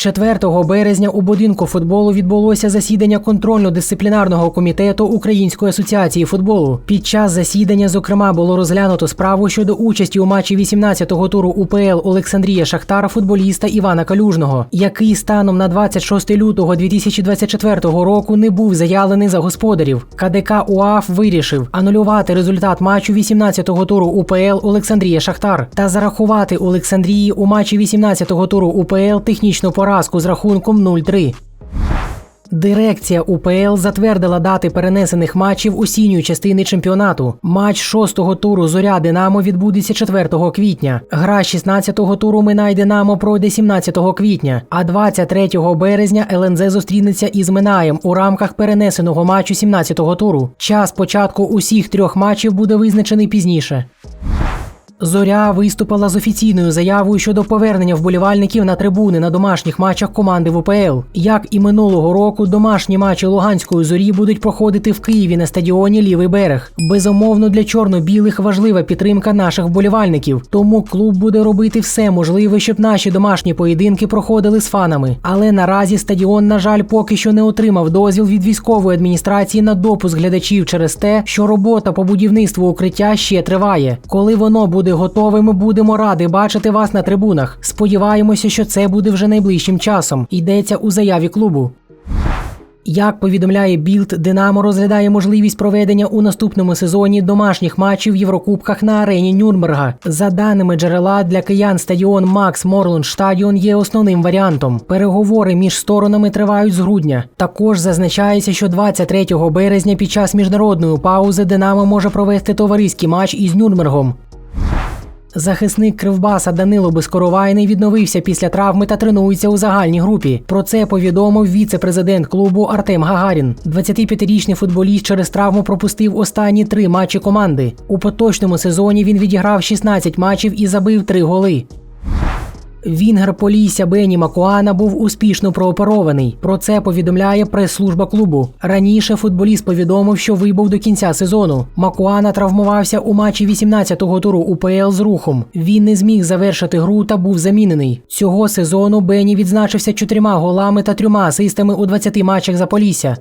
4 березня у будинку футболу відбулося засідання контрольно-дисциплінарного комітету Української асоціації футболу. Під час засідання, зокрема, було розглянуто справу щодо участі у матчі 18-го туру УПЛ Олександрія Шахтара футболіста Івана Калюжного, який станом на 26 лютого 2024 року не був заявлений за господарів. КДК УАФ вирішив анулювати результат матчу 18-го туру УПЛ Олександрія Шахтар та зарахувати Олександрії у матчі 18-го туру УПЛ технічну поразку з рахунком 0-3. Дирекція УПЛ затвердила дати перенесених матчів осінньої частини чемпіонату. Матч шостого туру Зоря Динамо відбудеться 4 квітня. Гра 16-го туру Минай Динамо пройде 17 квітня, а 23 березня ЛНЗ зустрінеться із Минаєм у рамках перенесеного матчу 17-го туру. Час початку усіх трьох матчів буде визначений пізніше. Зоря виступила з офіційною заявою щодо повернення вболівальників на трибуни на домашніх матчах команди в УПЛ. Як і минулого року, домашні матчі Луганської зорі будуть проходити в Києві на стадіоні Лівий берег. Безумовно, для чорно-білих важлива підтримка наших вболівальників. Тому клуб буде робити все можливе, щоб наші домашні поєдинки проходили з фанами. Але наразі стадіон, на жаль, поки що не отримав дозвіл від військової адміністрації на допуск глядачів через те, що робота по будівництву укриття ще триває. Коли воно буде готове, ми будемо раді бачити вас на трибунах. Сподіваємося, що це буде вже найближчим часом. Йдеться у заяві клубу. Як повідомляє Білд, Динамо розглядає можливість проведення у наступному сезоні домашніх матчів в Єврокубках на арені Нюрнберга. За даними джерела, для киян стадіон Макс Морланд Штадіон є основним варіантом. Переговори між сторонами тривають з грудня. Також зазначається, що 23 березня під час міжнародної паузи Динамо може провести товариський матч із Нюрнбергом. Захисник Кривбаса Данило Безкоровайний відновився після травми та тренується у загальній групі. Про це повідомив віце-президент клубу Артем Гагарін. 25-річний футболіст через травму пропустив останні три матчі команди. У поточному сезоні він відіграв 16 матчів і забив три голи. Вінгер Полісся Бені Макуана був успішно прооперований. Про це повідомляє прес-служба клубу. Раніше футболіст повідомив, що вибув до кінця сезону. Макуана травмувався у матчі 18-го туру УПЛ з рухом. Він не зміг завершити гру та був замінений. Цього сезону Бені відзначився чотирма голами та трьома асистами у 20 матчах за Полісся.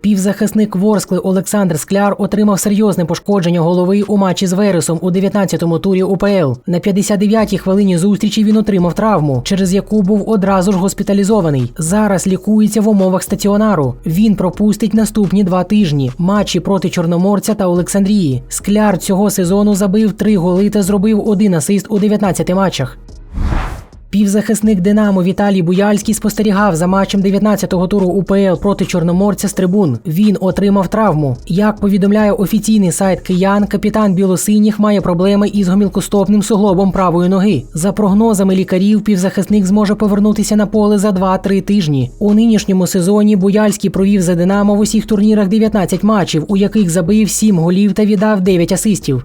Півзахисник Ворскли Олександр Скляр отримав серйозне пошкодження голови у матчі з Вересом у 19-му турі УПЛ. На 59-й хвилині зустрічі він отримав травму, через яку був одразу ж госпіталізований. Зараз лікується в умовах стаціонару. Він пропустить наступні два тижні матчі проти Чорноморця та Олександрії. Скляр цього сезону забив три голи та зробив один асист у 19 матчах. Півзахисник Динамо Віталій Буяльський спостерігав за матчем 19-го туру УПЛ проти Чорноморця з трибун. Він отримав травму. Як повідомляє офіційний сайт Киян, капітан білосиніх має проблеми із гомілкостопним суглобом правої ноги. За прогнозами лікарів, півзахисник зможе повернутися на поле за 2-3 тижні. У нинішньому сезоні Буяльський провів за Динамо в усіх турнірах 19 матчів, у яких забив 7 голів та віддав 9 асистів.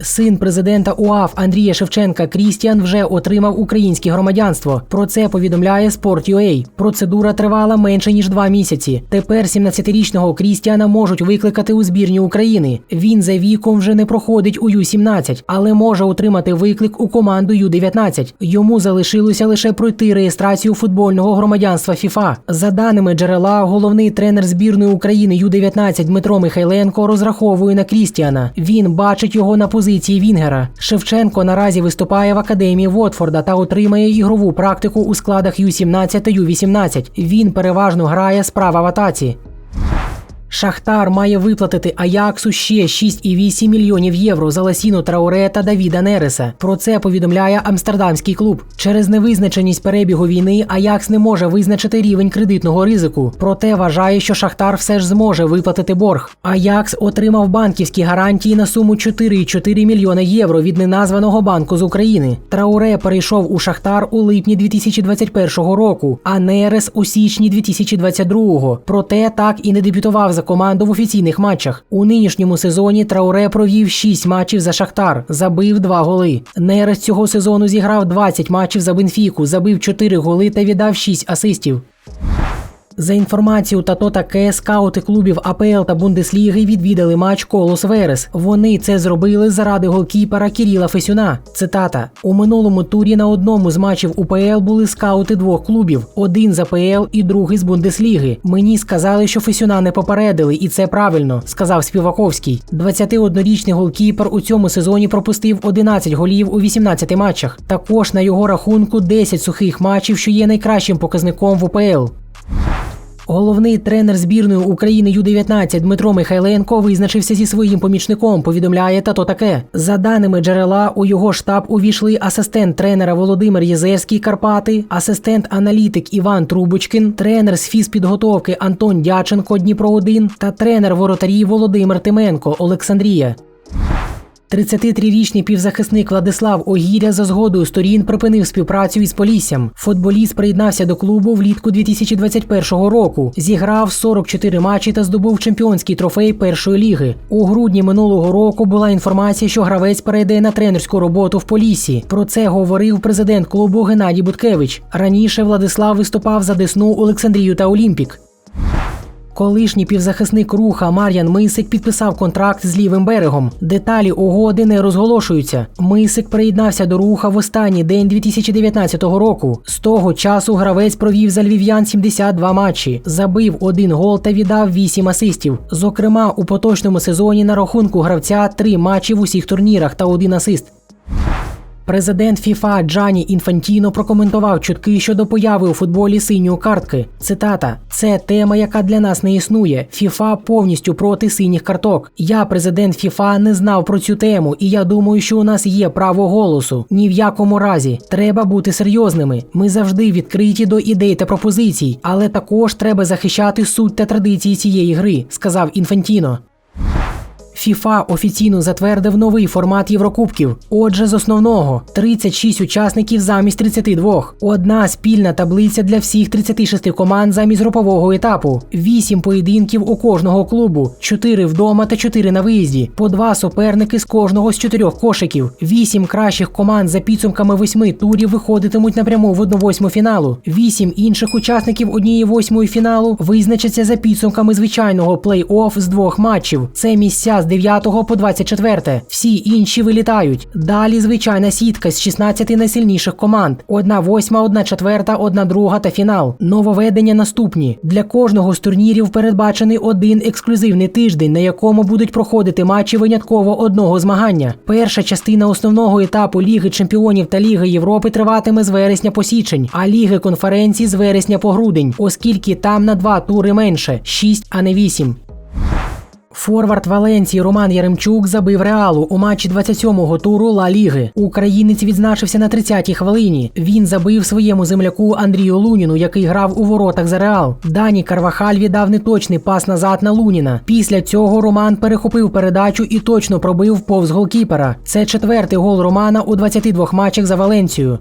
Син президента УАФ Андрія Шевченка Крістіан вже отримав українське громадянство. Про це повідомляє Sport.ua. Процедура тривала менше ніж два місяці. Тепер 17-річного Крістіана можуть викликати у збірні України. Він за віком вже не проходить у Ю-17, але може отримати виклик у команду Ю-19. Йому залишилося лише пройти реєстрацію футбольного громадянства ФІФА. За даними джерела, головний тренер збірної України Ю-19 Дмитро Михайленко розраховує на Крістіана. Він бачить його на позиції позиції Вінгера. Шевченко наразі виступає в академії Вотфорда та отримає ігрову практику у складах Ю-17 та Ю-18. Він переважно грає справа в атаці. Шахтар має виплатити Аяксу ще 6,8 мільйонів євро за Ласіну Трауре та Давіда Нереса. Про це повідомляє амстердамський клуб. Через невизначеність перебігу війни Аякс не може визначити рівень кредитного ризику. Проте вважає, що Шахтар все ж зможе виплатити борг. Аякс отримав банківські гарантії на суму 4,4 мільйона євро від неназваного банку з України. Трауре перейшов у Шахтар у липні 2021 року, а Нерес у січні 2022. Проте так і не дебютував за команду в офіційних матчах. У нинішньому сезоні Трауре провів 6 матчів за Шахтар, забив 2 голи. Нерес цього сезону зіграв 20 матчів за Бенфіку, забив 4 голи та віддав 6 асистів. За інформацією Тато Таке, скаути клубів АПЛ та Бундесліги відвідали матч Колос Верес. Вони це зробили заради голкіпера Кіріла Фесюна. Цитата: у минулому турі на одному з матчів УПЛ були скаути двох клубів: один з АПЛ і другий з Бундесліги. Мені сказали, що Фесюна не попередили, і це правильно, сказав Співаковський. 21-річний голкіпер у цьому сезоні пропустив 11 голів у 18 матчах. Також на його рахунку 10 сухих матчів, що є найкращим показником в УПЛ. Головний тренер збірної України Ю-19 Дмитро Михайленко визначився зі своїм помічником. Повідомляє тато таке. За даними джерела, у його штаб увійшли асистент тренера Володимир Єзерський Карпати, асистент-аналітик Іван Трубочкін, тренер з фізпідготовки Антон Дяченко Дніпро 1 та тренер воротарів Володимир Тименко Олександрія. 33-річний півзахисник Владислав Огіря за згодою сторін припинив співпрацю із Поліссям. Футболіст приєднався до клубу влітку 2021 року. Зіграв 44 матчі та здобув чемпіонський трофей першої ліги. У грудні минулого року була інформація, що гравець перейде на тренерську роботу в Поліссі. Про це говорив президент клубу Геннадій Буткевич. Раніше Владислав виступав за Десну Олександрію та Олімпік. Колишній півзахисник руха Мар'ян Мисик підписав контракт з лівим берегом. Деталі угоди не розголошуються. Мисик приєднався до руха в останній день 2019 року. З того часу гравець провів за львів'ян 72 матчі, забив один гол та віддав 8 асистів. Зокрема, у поточному сезоні на рахунку гравця 3 матчі в усіх турнірах та один асист. Президент ФІФА Джані Інфантіно прокоментував чутки щодо появи у футболі синьої картки. Цитата: це тема, яка для нас не існує. ФІФА повністю проти синіх карток. Я, президент ФІФА, не знав про цю тему, і я думаю, що у нас є право голосу. Ні в якому разі треба бути серйозними. Ми завжди відкриті до ідей та пропозицій, але також треба захищати суть та традиції цієї гри, сказав Інфантіно. ФІФА офіційно затвердив новий формат Єврокубків. Отже, з основного 36 учасників замість 32. Одна спільна таблиця для всіх 36 команд замість групового етапу. 8 поєдинків у кожного клубу, 4 вдома та 4 на виїзді. По два суперники з кожного з чотирьох кошиків. 8 кращих команд за підсумками 8 турів виходитимуть напряму в 1-8 фіналу. 8 інших учасників однієї восьмої фіналу визначаться за підсумками звичайного плей-офф з двох матчів. Це місця з 9 по 24. Всі інші вилітають. Далі звичайна сітка з 16 найсильніших команд: одна восьма, одна четверта, одна друга та фінал. Нововведення наступні. Для кожного з турнірів передбачений один ексклюзивний тиждень, на якому будуть проходити матчі винятково одного змагання. Перша частина основного етапу Ліги Чемпіонів та Ліги Європи триватиме з вересня по січень, а Ліги конференцій з вересня по грудень, оскільки там на два тури менше 6, а не 8. Форвард Валенції Роман Яремчук забив реалу у матчі 27-го туру Ла Ліги. Українець відзначився на 30-й хвилині. Він забив своєму земляку Андрію Луніну, який грав у воротах за реал. Дані Карвахаль віддав неточний пас назад на Луніна. Після цього Роман перехопив передачу і точно пробив повз голкіпера. Це четвертий гол Романа у 22 матчах за Валенцію.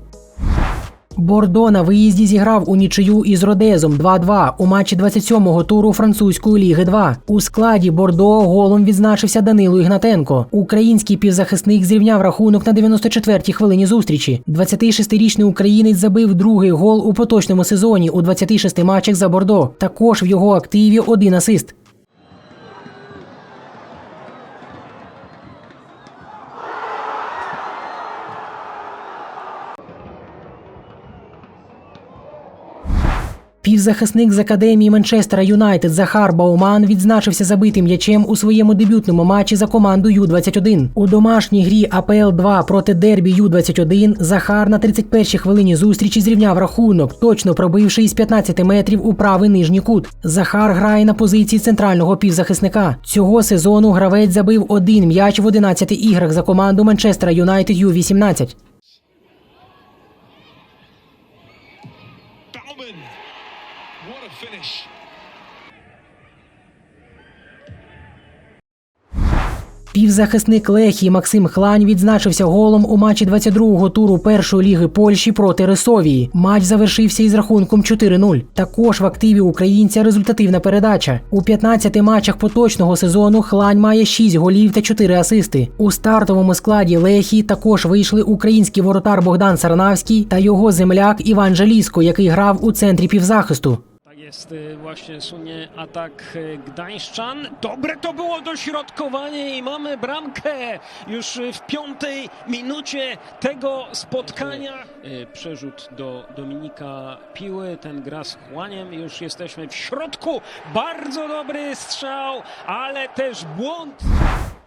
Бордо на виїзді зіграв у нічию із Родезом 2-2 у матчі 27-го туру французької ліги 2. У складі Бордо голом відзначився Данило Ігнатенко. Український півзахисник зрівняв рахунок на 94-й хвилині зустрічі. 26-річний українець забив другий гол у поточному сезоні у 26 матчах за Бордо. Також в його активі один асист. Півзахисник з академії Манчестера Юнайтед Захар Бауман відзначився забитим м'ячем у своєму дебютному матчі за команду Ю-21. У домашній грі АПЛ 2 проти Дербі Ю-21 Захар на 31-й хвилині зустрічі зрівняв рахунок, точно пробивши із 15 метрів у правий нижній кут. Захар грає на позиції центрального півзахисника. Цього сезону гравець забив один м'яч в 11 іграх за команду Манчестера Юнайтед Ю-18. Finish. Півзахисник Лехії Максим Хлань відзначився голом у матчі 22-го туру першої ліги Польщі проти Рисовії. Матч завершився із рахунком 4-0. Також в активі українця результативна передача. У 15 матчах поточного сезону Хлань має 6 голів та 4 асисти. У стартовому складі Лехії також вийшли український воротар Богдан Сарнавський та його земляк Іван Жаліско, який грав у центрі півзахисту. Jest y, właśnie sunie atak y, Gdańszczan. Dobre to było dośrodkowanie i mamy bramkę już w piątej minucie tego spotkania. Y, Przerzut do Dominika Piły, ten gra z chłaniem. Już jesteśmy w środku. Bardzo dobry strzał, ale też błąd.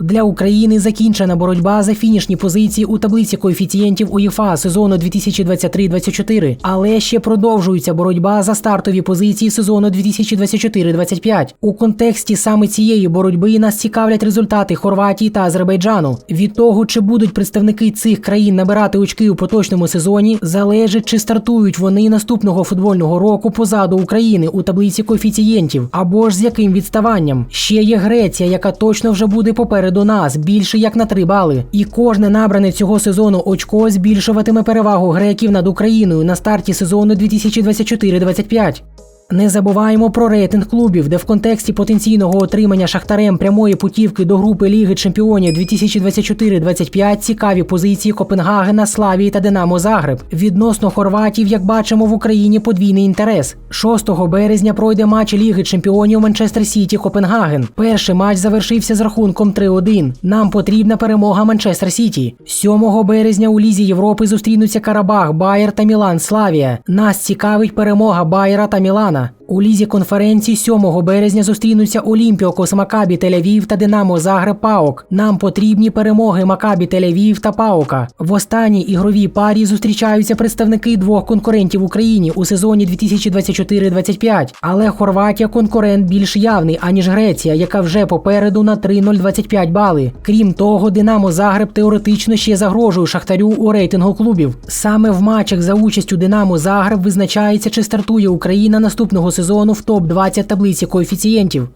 Для України закінчена боротьба за фінішні позиції у таблиці коефіцієнтів УЄФА сезону 2023-24, але ще продовжується боротьба за стартові позиції сезону 2024-25. У контексті саме цієї боротьби нас цікавлять результати Хорватії та Азербайджану. Від того, чи будуть представники цих країн набирати очки у поточному сезоні, залежить, чи стартують вони наступного футбольного року позаду України у таблиці коефіцієнтів, або ж з яким відставанням. Ще є Греція, яка точно вже буде попереду нас, більше як на три бали. І кожне набране цього сезону очко збільшуватиме перевагу греків над Україною на старті сезону 2024-25. Не забуваємо про рейтинг клубів, де в контексті потенційного отримання шахтарем прямої путівки до групи Ліги Чемпіонів 2024-25 цікаві позиції Копенгагена, Славії та Динамо Загреб. Відносно хорватів, як бачимо, в Україні подвійний інтерес. 6 березня пройде матч Ліги Чемпіонів Манчестер Сіті Копенгаген. Перший матч завершився з рахунком 3-1. Нам потрібна перемога Манчестер Сіті. 7 березня у Лізі Європи зустрінуться Карабах, Байер та Мілан Славія. Нас цікавить перемога Байера та Мілана. Романа у лізі конференції 7 березня зустрінуться Олімпіокос Макабі Тель-Авів та Динамо Загреб Паок. Нам потрібні перемоги Макабі Тель-Авів та Паока. В останній ігровій парі зустрічаються представники двох конкурентів Україні у сезоні 2024-25. Але Хорватія конкурент більш явний, аніж Греція, яка вже попереду на 3-0-25 бали. Крім того, Динамо Загреб теоретично ще загрожує Шахтарю у рейтингу клубів. Саме в матчах за участю Динамо Загреб визначається, чи стартує Україна наступного сезону в топ-20 таблиці коефіцієнтів.